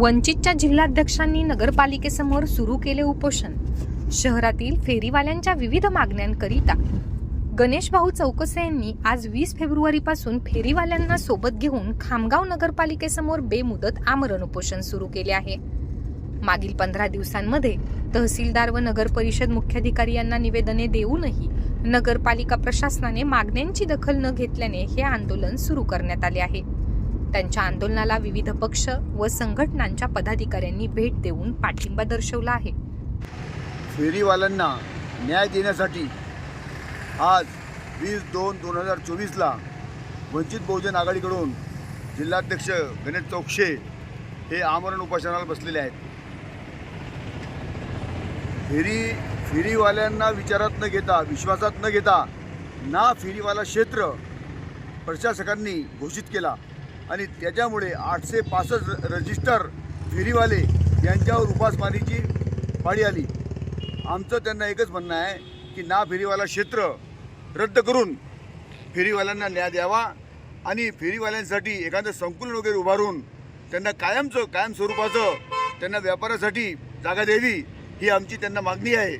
वंचितच्या जिल्हाध्यक्षांनी नगरपालिकेसमोर सुरू केले उपोषण. शहरातील फेरीवाल्यांच्या विविध मागण्यांकरिता गणेश भाऊ चौकसे यांनी आज वीस फेब्रुवारीपासून फेरीवाल्यांना सोबत घेऊन खामगाव नगरपालिकेसमोर बेमुदत आमरण उपोषण सुरू केले आहे. मागील पंधरा दिवसांमध्ये तहसीलदार व नगर परिषद मुख्याधिकारी यांना निवेदने देऊनही नगरपालिका प्रशासनाने मागण्यांची दखल न घेतल्याने हे आंदोलन सुरू करण्यात आले आहे. त्यांच्या आंदोलनाला विविध पक्ष व संघटनांच्या पदाधिकाऱ्यांनी भेट देऊन पाठिंबा दर्शवला आहे. फेरीवाल्यांना न्याय देण्यासाठी आज वीस दोन दोन हजार चोवीसला वंचित बहुजन आघाडीकडून जिल्हाध्यक्ष गणेश चौकशे हे आमरण उपासनाला बसलेले आहेत. फेरी फेरीवाल्यांना विचारात न घेता विश्वासात न घेता ना फेरीवाला क्षेत्र प्रशासकांनी घोषित केला. आणि त्याच्यामुळे आठशे पासष्ट रजिस्टर फेरीवाले यांच्यावर उपासमारीची पाळी आली. आमचं त्यांना एकच म्हणणं आहे की ना फेरीवाला क्षेत्र रद्द करून फेरीवाल्यांना न्याय द्यावा आणि फेरीवाल्यांसाठी एखादं संकुलन वगैरे उभारून त्यांना कायमचं कायम स्वरूपाचं त्यांना व्यापारासाठी जागा द्यावी ही आमची त्यांना मागणी आहे.